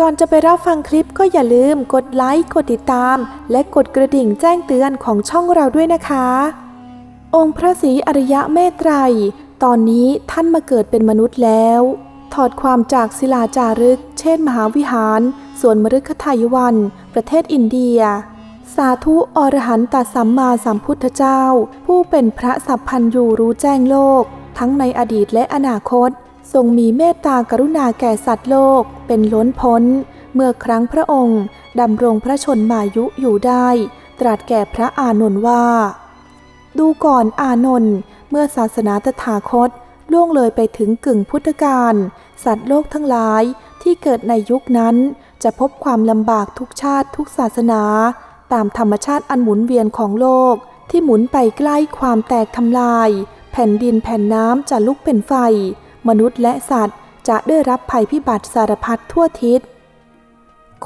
ก่อนจะไปรับฟังคลิปก็อย่าลืมกดไลค์ กดติดตาม และกดกระดิ่งแจ้งเตือนของช่องเราด้วยนะคะ องค์พระศรีอริยะเมตไตร ตอนนี้ท่านมาเกิดเป็นมนุษย์แล้ว ถอดความจากศิลาจารึก เช่นมหาวิหารส่วนมฤคทายวัน ประเทศอินเดีย สาธุอรหันตสัมมาสัมพุทธเจ้า ผู้เป็นพระสัพพันยูรู้แจ้งโลก ทั้งในอดีตและอนาคต ทรงมีเมตตากรุณาแก่สัตว์โลกเป็นล้นพ้น เมื่อครั้งพระองค์ดำรงพระชนมายุอยู่ได้ ตรัสแก่พระอานนท์ว่า ดูก่อนอานนท์เมื่อศาสนาตถาคตล่วงเลยไปถึงกึ่งพุทธกาลสัตว์โลกทั้งหลายที่เกิดในยุคนั้น จะพบความลำบากทุกชาติทุกศาสนา ตามธรรมชาติอันหมุนเวียนของโลกที่หมุนไปใกล้ความแตกทำลาย แผ่นดินแผ่นน้ำจะลุกเป็นไฟ มนุษย์และสัตว์จะได้รับภัยพิบัติสารพัดทั่วทิศ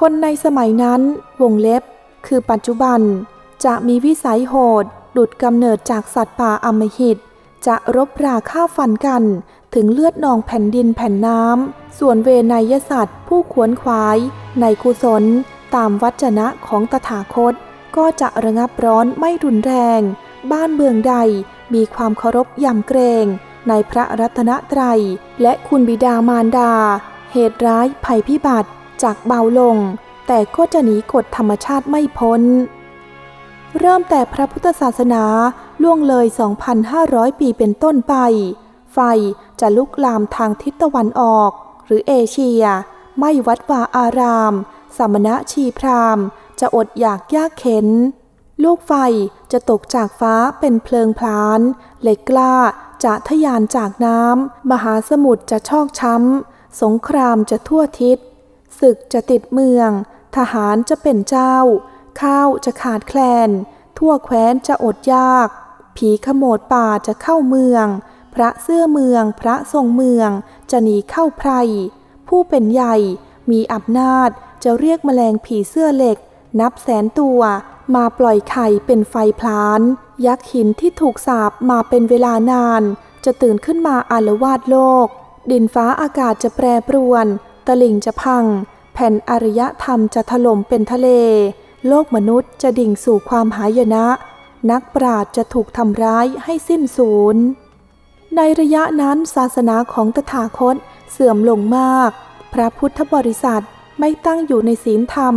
คนในสมัยนั้นวงเล็บ คือปัจจุบัน จะมีวิสัยโหด ดุดกำเนิดจากสัตว์ป่าอมหิต จะรบราฆ่าฟันกัน ถึงเลือดนองแผ่นดินแผ่นน้ำ ส่วนเวนยสัตว์ ผู้ขวนขวาย ในกุศล ตามวัจนะของตถาคต ก็จะระงับร้อนไม่รุนแรง บ้านเมืองใดมีความเคารพยำเกรง ในพระรัตนตรัย และคุณบิดามารดา เหตุร้ายภัยพิบัติจากเบาลง แต่ก็จะหนีกฎธรรมชาติไม่พ้น เริ่มแต่พระพุทธศาสนาล่วงเลย 2,500 ปีเป็นต้นไป ไฟจะลุกลามทางทิศตะวันออก หรือเอเชีย ไม่วัดวาอาราม สมณะชีพราหมณ์จะอดอยากยากเข็นลูกไฟจะตกจากฟ้าเป็นเพลิงพลาน เหล็กกล้า จะทะยานจากน้ำ มหาสมุทรจะชอกช้ำ สงครามจะทั่วทิศ ศึกจะติดเมือง ทหารจะเป็นเจ้า ข้าวจะขาดแคลน ทั่วแคว้นจะอดยาก ผีขโมดป่าจะเข้าเมือง พระเสื้อเมือง พระทรงเมือง จะหนีเข้าไพร ผู้เป็นใหญ่มีอำนาจจะเรียกแมลงผีเสื้อเหล็ก นับแสนตัว มาปล่อยไข่เป็นไฟพลาน ยักษ์หินที่ถูกสาบมาเป็นเวลานาน จะตื่นขึ้นมาอารวาดโลก ดินฟ้าอากาศจะแปรปรวน ตลิ่งจะพัง แผ่นอารยธรรมจะถล่มเป็นทะเล โลกมนุษย์จะดิ่งสู่ความหายนะ นักปราชญ์จะถูกทำร้ายให้สิ้นสูญในระยะนั้นศาสนาของตถาคตเสื่อมลงมาก พระพุทธบริษัทไม่ตั้งอยู่ในศีลธรรม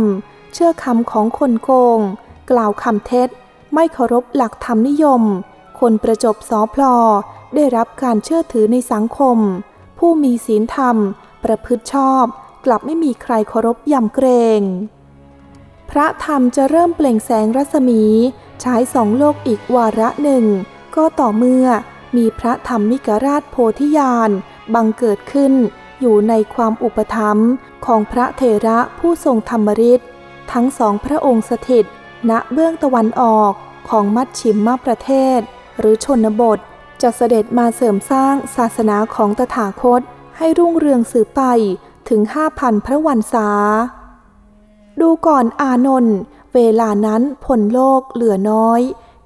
เชื่อคำของคนโกง กล่าวคำเท็จ ไม่เคารพหลักธรรมนิยม คนประจบสอพลอได้รับการเชื่อถือในสังคม ผู้มีศีลธรรม ประพฤติชอบ กลับไม่มีใครเคารพยำเกรง พระธรรมจะเริ่มเปล่งแสงรัศมีฉายสองโลกอีกวาระหนึ่ง ก็ต่อเมื่อมีพระธรรมมิกราชโพธิญาณบังเกิดขึ้น อยู่ในความอุปถัมภ์ของพระเถระผู้ทรงธรรมฤทธิ์ทั้งสองพระองค์สถิต ณเบื้องตะวันออกของมัชชิมมาประเทศ หรือชนบท จะเสด็จมาเสริมสร้างศาสนาของตถาคต ให้รุ่งเรืองสืบไปถึงห้าพันพระวันษา ดูก่อนอานนท์เวลานั้นผลโลกเหลือน้อย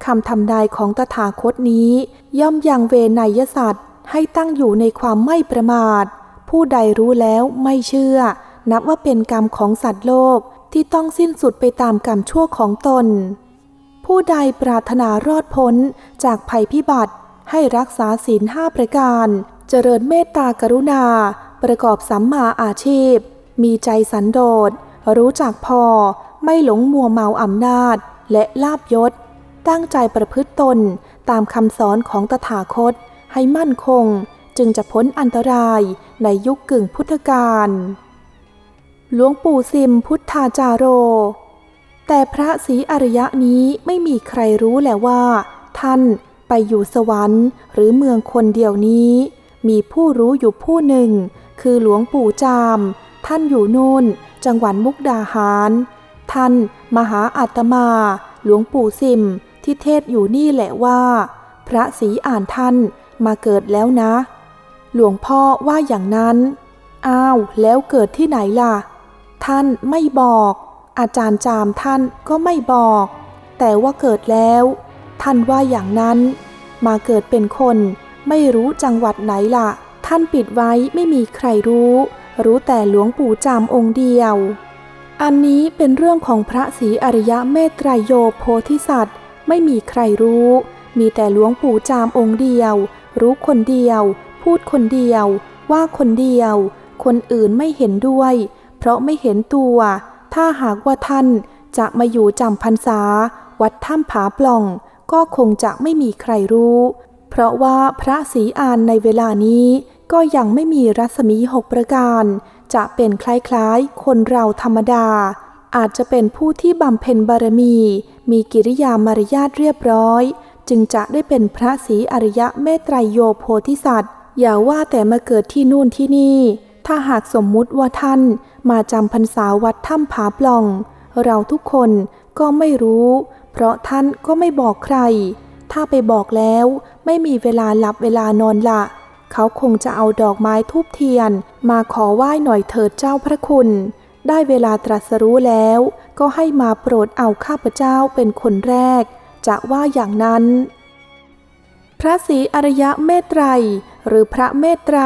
คำทำนายของตถาคตนี้ ย่อมยังเวนยสัตว์ให้ตั้งอยู่ในความไม่ประมาท ผู้ใดรู้แล้วไม่เชื่อ นับว่าเป็นกรรมของสัตว์โลก ที่ต้องสิ้นสุดไปตามกรรมชั่วของตน ผู้ใดปรารถนารอดพ้นจากภัยพิบัติ ให้รักษาศีลห้าประการ เจริญเมตตากรุณา ประกอบสัมมาอาชีพ มีใจสันโดษ รู้จักพอ ไม่หลงมัวเมาอำนาจ และลาบยศ ตั้งใจประพฤติตนตามคำสอนของตถาคต ให้มั่นคง จึงจะพ้นอันตรายในยุคกึ่งพุทธกาล หลวงปู่ซิมพุทธาจาโร แต่พระศรีอริยะนี้ไม่มีใครรู้แหละว่า ท่านไปอยู่สวรรค์หรือเมืองคนเดียวนี้ มีผู้รู้อยู่ผู้หนึ่ง คือหลวงปู่จาม ท่านอยู่นู่น จังหวัดมุกดาหาร ท่านมหาอาตมา หลวงปู่ซิม ที่เทศอยู่นี่แหละว่า พระศรีอ่านท่านมาเกิดแล้วนะ หลวงพ่อว่าอย่างนั้น อ้าว แล้วเกิดที่ไหนล่ะ ท่านไม่บอก อาจารย์จามท่านก็ไม่บอก แต่ว่าเกิดแล้ว ท่านว่าอย่างนั้น มาเกิดเป็นคนไม่รู้จังหวัดไหนล่ะ ท่านปิดไว้ไม่มีใครรู้ รู้แต่หลวงปู่จามองค์เดียว อันนี้เป็นเรื่องของพระศรีอริยะเมตไตรโยโพธิสัตว์ ไม่มีใครรู้ มีแต่หลวงปู่จามองค์เดียว รู้คนเดียว พูดคนเดียว ว่าคนเดียว คนอื่นไม่เห็นด้วย เพราะไม่เห็นตัว ถ้าหากว่าท่านจะมาอยู่จำพรรษา วัดถ้ำผาปล่อง ก็คงจะไม่มีใครรู้ เพราะว่าพระศรีอานในเวลานี้ก็ยังไม่มีรัศมีหกประการ จะเป็นคล้ายๆ คนเราธรรมดา อาจจะเป็นผู้ที่บำเพ็ญบารมี มีกิริยามารยาทเรียบร้อย จึงจะได้เป็นพระศรีอริยะเมตไตรโยโพธิสัตว์ อย่าว่าแต่มาเกิดที่นู่นที่นี่ ถ้าหากสมมุติว่าท่านมาจำพรรษาวัดถ้ำผาปล่อง เราทุกคนก็ไม่รู้ เพราะท่านก็ไม่บอกใคร ถ้าไปบอกแล้วไม่มีเวลาหลับเวลานอนละ เขาคงจะเอาดอกไม้ทูบเทียน มาขอไหว้หน่อยเถิดเจ้าพระคุณ ได้เวลาตรัสรู้แล้ว ก็ให้มาโปรดเอาข้าพเจ้าเป็นคนแรก จะว่าอย่างนั้น พระศรีอริยะเมตไตรหรือพระเมตไตร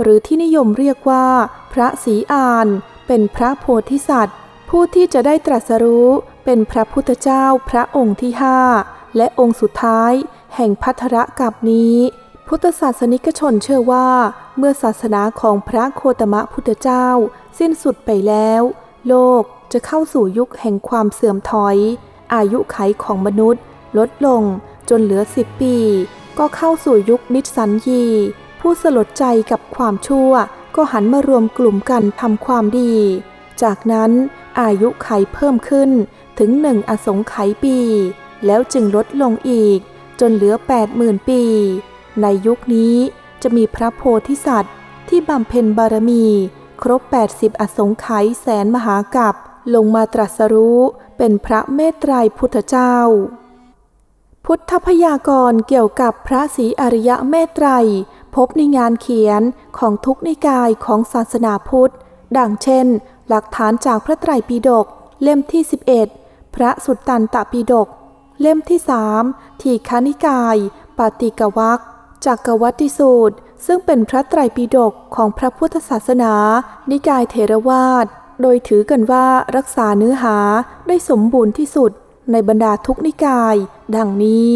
หรือที่นิยมเรียกว่า พระศรีอาน เป็นพระโพธิสัตว์ ผู้ที่จะได้ตรัสรู้เป็นพระพุทธเจ้าพระองค์ที่ห้าและองค์สุดท้าย แห่งพัทรกับนี้ พุทธศาสนิกชนเชื่อว่า เมื่อศาสนาของพระโคตมะพุทธเจ้า สิ้นสุดไปแล้ว โลกจะเข้าสู่ยุคแห่งความเสื่อมถอย อายุไขของมนุษย์ ลดลงจนเหลือสิบปี ก็เข้าสู่ยุคนิสสันยี ผู้สลดใจกับความชั่ว ก็หันมารวมกลุ่มกันทำความดี จากนั้นอายุไขเพิ่มขึ้นถึงหนึ่งอสงไขยปี แล้วจึงลดลงอีก จนเหลือ 80,000 ปี ในยุคนี้จะมีพระโพธิสัตว์ ที่บำเพ็ญบารมี ครบ 80 อสงไขยแสนมหากัปลงมาตรัสรู้เป็นพระเมตไตรพุทธเจ้า พุทธพยากรณเกี่ยวกับพระศรีอริยะเมตไตร พบในงานเขียนของทุกนิกายของศาสนาพุทธ ดังเช่น หลักฐานจากพระไตรปิฎกเล่มที่ 11 พระสุตตันตปิฎกเล่มที่สามทีฆานิกาย ปาติกวักจักรวัติสูตร ซึ่งเป็นพระไตรปิฎกของพระพุทธศาสนา นิกายเทรวาสโดยถือกันว่ารักษาเนื้อหาได้สมบูรณ์ที่สุดในบรรดาทุกนิกาย ดังนี้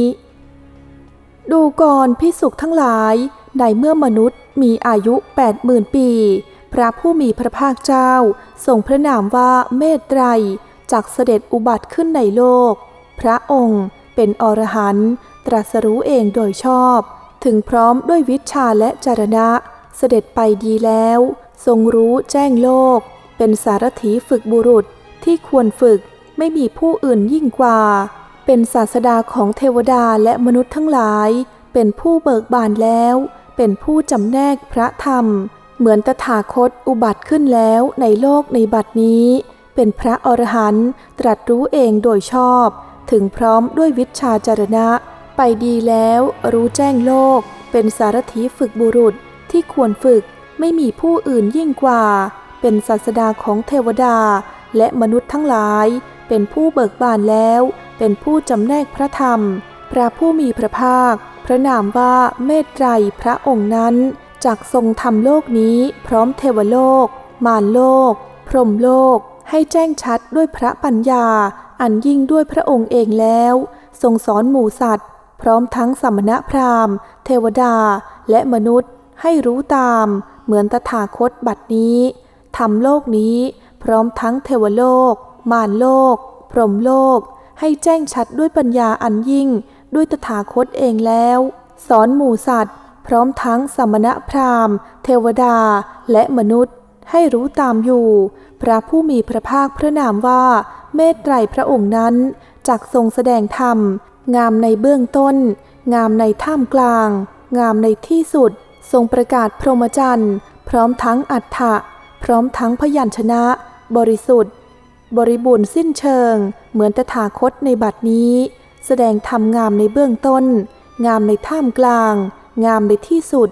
ดูก่อนพิสุกทั้งหลาย ในเมื่อมนุษย์มีอายุ 80,000 ปี พระผู้มีพระภาคเจ้าทรงพระนามว่าเมตไตรจากเสด็จอุบัติขึ้นในโลก พระองค์เป็นอรหันต์ตรัสรู้เองโดยชอบ ถึงพร้อมด้วยวิชาและจารณะ เสด็จไปดีแล้ว ทรงรู้แจ้งโลก เป็นสารถีฝึกบุรุษที่ควรฝึกไม่มีผู้อื่นยิ่งกว่า เป็นศาสดาของเทวดาและมนุษย์ทั้งหลาย เป็นผู้เบิกบานแล้ว เป็นผู้จำแนกพระธรรม เหมือนตถาคตอุบัติขึ้นแล้วในโลกในบัดนี้ เป็นพระอรหันต์ตรัสรู้เองโดยชอบ ถึงพร้อมด้วยวิชาจารณะ ไปดีแล้วรู้แจ้งโลก เป็นสารถีฝึกบุรุษที่ควรฝึกไม่มีผู้อื่นยิ่งกว่า เป็นศาสดาของเทวดาและมนุษย์ทั้งหลาย เป็นผู้เบิกบานแล้ว เป็นผู้จำแนกพระธรรม พระผู้มีพระภาค พระนามว่าเมตไตรพระองค์นั้นจากทรงทำโลกนี้พร้อมเทวโลก มารโลก พรหมโลก ให้แจ้งชัดด้วยพระปัญญา อันยิ่งด้วยพระองค์เองแล้ว ทรงสอนหมู่สัตว์ พร้อมทั้งสมณพราหมณ์ เทวดาและมนุษย์ ให้รู้ตาม เหมือนตถาคตบัดนี้ทำโลกนี้ พร้อมทั้งเทวโลก มารโลก พรหมโลก ให้แจ้งชัดด้วยปัญญาอันยิ่ง ด้วยตถาคตเองแล้ว สอนหมู่สัตว์ พร้อมทั้งสมณพราหมณ์ เทวดาและมนุษย์ ให้รู้ตามอยู่ พระผู้มีพระภาคพระนามว่า เมตไตรพระองค์นั้นจักทรงแสดงธรรม งามในเบื้องต้น งามในท่ามกลาง งามในที่สุด ทรงประกาศพรหมจรรย์พร้อมทั้งอัฏฐะพร้อมทั้งพยัญชนะ บริสุทธิ์ บริบูรณ์สิ้นเชิง เหมือนตถาคตในบัดนี้ แสดงธรรมงามในเบื้องต้น งามในท่ามกลาง งามในที่สุด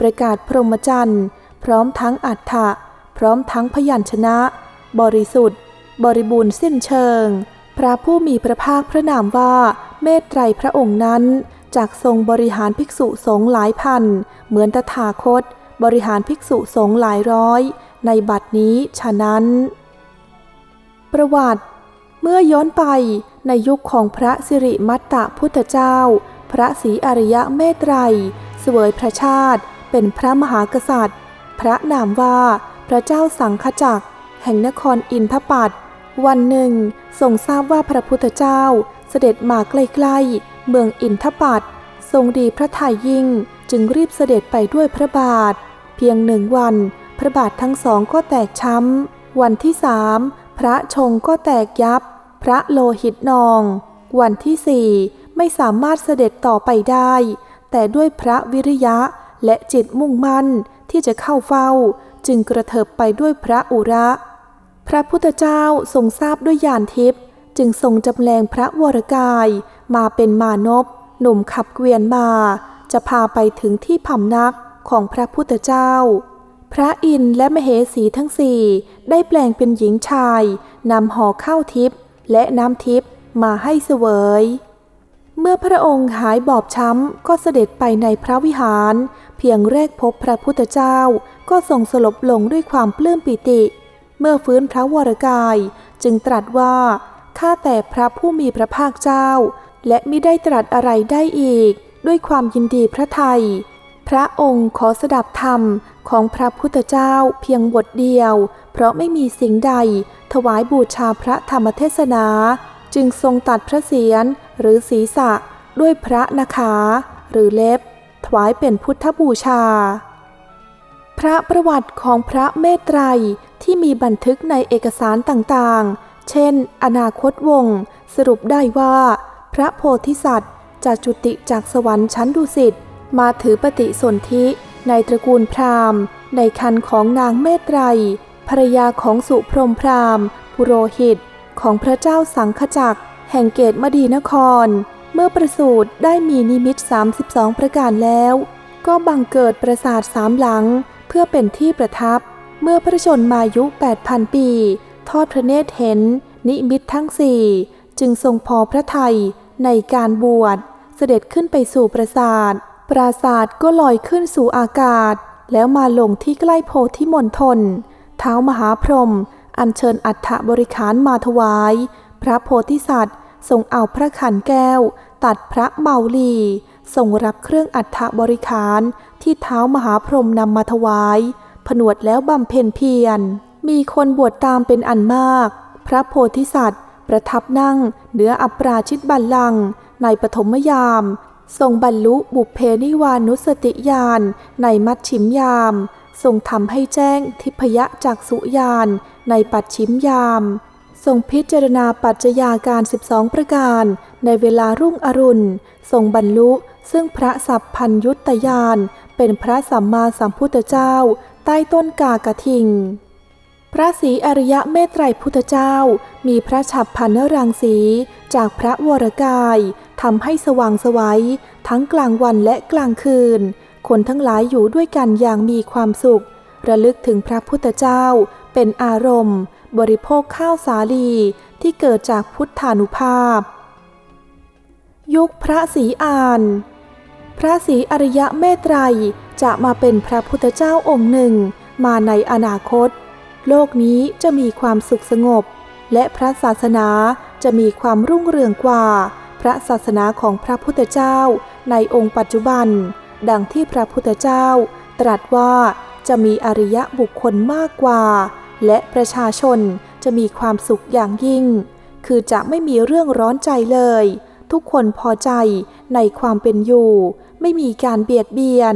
ประกาศพรหมจรรย์ พร้อมทั้งอัฏฐะพร้อมทั้งพยัญชนะ บริสุทธิ์ บริบูรณ์สิ้นเชิง พระผู้มีพระภาคพระนามว่า เมตไตรพระองค์นั้นจากทรงบริหารภิกษุสงฆ์หลายพัน เหมือนตถาคต บริหารภิกษุสงฆ์หลายร้อย ในในบัดนี้ฉะนั้น ประวัติ เมื่อย้อนไป ในยุคของพระสิริมัตตพุทธเจ้า พระศรีอริยะเมตไตรเสวยพระชาติ เป็นพระมหากษัตริย์ พระนามว่าพระเจ้าสังฆจักร แห่งนครอินทปัตวันหนึ่งทรงทราบว่าพระพุทธเจ้าเสด็จมาใกล้ๆ เมืองอินทปัตทรงดีพระทัยยิ่งจึงรีบเสด็จไปด้วยพระบาท เพียงหนึ่งวัน พระบาททั้งสองก็แตกช้ำ วันที่สามพระชงก็แตกยับ ระโลหิตนอง วันที่สี่ไม่สามารถเสด็จต่อไปได้ แต่ด้วยพระวิริยะและจิตมุ่งมั่นที่จะเข้าเฝ้า จึงกระเถิบไปด้วยพระอุระ พระพุทธเจ้าทรงทราบด้วยญาณทิพย์จึงทรงจำแรงพระวรกายมาเป็นมานพหนุ่มขับเกวียนมา จะพาไปถึงที่พำนักของพระพุทธเจ้า พระอินและมเหสีทั้งสี่ได้แปลงเป็นหญิงชายนำห่อข้าวทิพย์ และน้ำทิพย์มาให้เสวย เมื่อพระองค์หายบอบช้ำก็เสด็จไปในพระวิหาร เพียงแรกพบพระพุทธเจ้าก็ทรงสลบลงด้วยความปลื้มปิติ เมื่อฟื้นพระวรกายจึงตรัสว่าข้าแต่พระผู้มีพระภาคเจ้า และไม่ได้ตรัสอะไรได้อีก ด้วยความยินดีพระไทย พระองค์ขอสดับธรรมของพระพุทธเจ้าเพียงบทเดียว เพราะไม่มีสิ่งใด ถวายบูชาพระธรรมเทศนา จึงทรงตัดพระเศียรหรือศีรษะด้วยพระนาคา หรือเล็บ ถวายเป็นพุทธบูชา พระประวัติของพระเมตไตรที่มีบันทึกในเอกสารต่างๆ เช่น อนาคตวงศ์สรุปได้ว่า พระโพธิสัตว์จะจุติจากสวรรค์ชั้นดุสิตมาถือปฏิสนธิในตระกูลพราหมณ์ ในคันของนางเมตไตร ภรรยาของสุพรมพราหมณ์ปุโรหิต ของพระเจ้าสังฆจักรแห่งเกตมดีนคร เมื่อประสูติได้มีนิมิต 32 ประการแล้ว ก็บังเกิดปราสาทสามหลัง เพื่อเป็นที่ประทับ เมื่อพระชนมายุ 8,000 ปี ทอดพระเนตรเห็น นิมิตทั้งสี่จึงทรงพอพระทัยในการบวช เสด็จขึ้นไปสู่ปราสาท ปราสาทก็ลอยขึ้นสู่อากาศ แล้วมาลงที่ใกล้โพธิมณฑล เท้ามหาพรหมอัญเชิญอัฐบริขารมาถวาย พระโพธิสัตว์ทรงเอาพระขันแก้ว ตัดพระเมาลีทรงรับเครื่องอัฐบริขารที่เท้ามหาพรหมนำมาถวาย ผนวดแล้วบำเพ็ญเพียร มีคนบวชตามเป็นอันมาก พระโพธิสัตว์ ประทับนั่งเหนืออัปราชิตบัลลังก์ในปฐมยาม ทรงบรรลุบุพเพนิวานุสติญาณในมัชชิมยาม ทรงทำให้แจ้งทิพยจักสุญาณในปัจฉิมยาม ทรงพิจารณาปัจจยาการ 12 ประการ ในเวลารุ่งอรุณ ทรงบรรลุ ซึ่งพระสัพพัญยุตยาน เป็นพระสัมมาสัมพุทธเจ้า ใต้ต้นกากระทิง พระศรีอริยะเมตไตรพุทธเจ้า มีพระฉับพันนรังสี จากพระวรกายทำให้สว่างสวัยทั้งกลางวันและกลางคืน คนทั้งหลายอยู่ด้วยกันอย่างมีความสุข ระลึกถึงพระพุทธเจ้า เป็นอารมณ์ บริโภคข้าวสาลีที่เกิดจากพุทธานุภาพ ยุคพระศรีอาน พระศรีอริยะเมตไตรจะมาเป็นพระพุทธเจ้าองค์หนึ่ง มาในอนาคต โลกนี้จะมีความสุขสงบ และพระศาสนาจะมีความรุ่งเรืองกว่า พระศาสนาของพระพุทธเจ้าในองค์ปัจจุบัน ดังที่พระพุทธเจ้า ตรัสว่าจะมีอริยะบุคคลมากกว่า และประชาชนจะมีความสุขอย่างยิ่ง คือจะไม่มีเรื่องร้อนใจเลย ทุกคนพอใจในความเป็นอยู่ ไม่มีการเบียดเบียน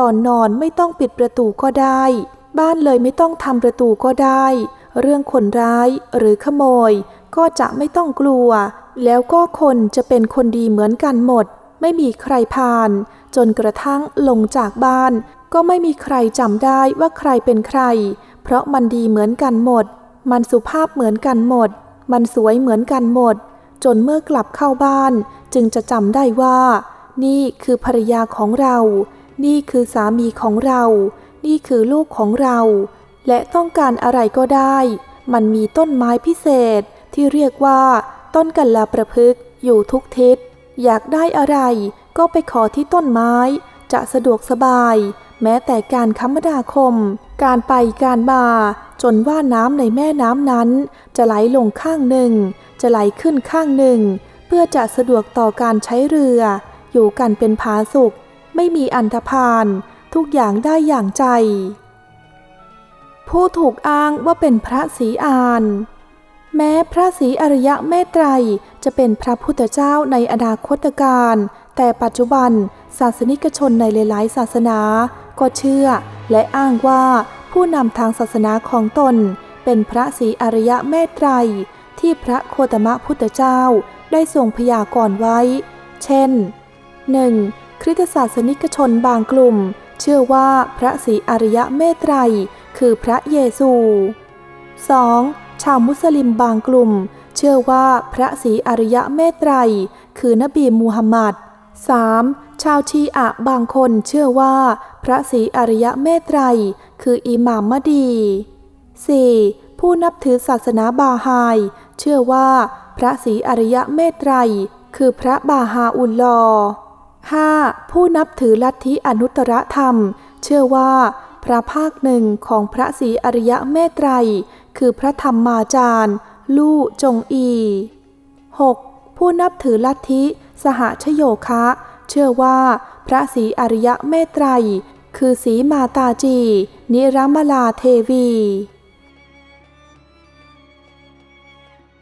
ตอนนอนไม่ต้องปิดประตูก็ได้ บ้านเลยไม่ต้องทำประตูก็ได้ เรื่องคนร้ายหรือขโมย ก็จะไม่ต้องกลัว แล้วก็คนจะเป็นคนดีเหมือนกันหมด ไม่มีใครผ่าน จนกระทั่งลงจากบ้าน ก็ไม่มีใครจำได้ว่าใครเป็นใคร เพราะมันดีเหมือนกันหมด มันสุภาพเหมือนกันหมด มันสวยเหมือนกันหมด จนเมื่อกลับเข้าบ้าน จึงจะจำได้ว่า นี่คือภรรยาของเรา นี่คือสามีของเรา นี่คือลูกของเรา และต้องการอะไรก็ได้ มันมีต้นไม้พิเศษที่เรียกว่า ต้นกัลลาประพฤกษ์อยู่ทุกทิศ อยากได้อะไรก็ไปขอที่ต้นไม้ จะสะดวกสบาย แม้แต่การคมนาคม การไปการมา จนว่าน้ำในแม่น้ำนั้น จะไหลลงข้างหนึ่ง จะไหลขึ้นข้างหนึ่ง เพื่อจะสะดวกต่อการใช้เรือ อยู่กันเป็นผาสุกไม่มีอันธพาลทุกอย่างได้อย่างใจ ผู้ถูกอ้างว่าเป็นพระศรีอาน แม้พระศรีอริยะเมตไตรจะเป็นพระพุทธเจ้าในอนาคตการ แต่ปัจจุบันศาสนิกชนในหลายๆศาสนา ก็เชื่อและอ้างว่าผู้นำทางศาสนาของตน เป็นพระศรีอริยะเมตไตรที่พระโคตมะพุทธเจ้าได้ทรงพยากรณ์ไว้ เช่น 1. คริสตศาสนิกชนบางกลุ่ม เชื่อว่าพระศรีอริยะเมตไตรคือพระเยซู 2. ชาวมุสลิมบางกลุ่ม เชื่อว่าพระศรีอริยะเมตไตร คือนบีมูฮัมมัด 3. ชาวชีอะบางคนเชื่อว่า พระศรีอริยะเมตไตร คืออิหม่ามมะดี 4. ผู้นับถือศาสนาบาฮาย เชื่อว่า พระศรีอริยะเมตไตร คือพระบาฮาอุลลอ 5. ผู้นับถือลัทธิอนุตตรธรรม เชื่อว่า พระภาคหนึ่งของพระศรีอริยะเมตไตร คือพระธรรมมาจารย์ ลู่จงอี 6. ผู้นับถือลัทธิสหชโยคะ เชื่อว่าพระศรีอริยะเมตไตร คือสีมาตาจี นิรมลาเทวี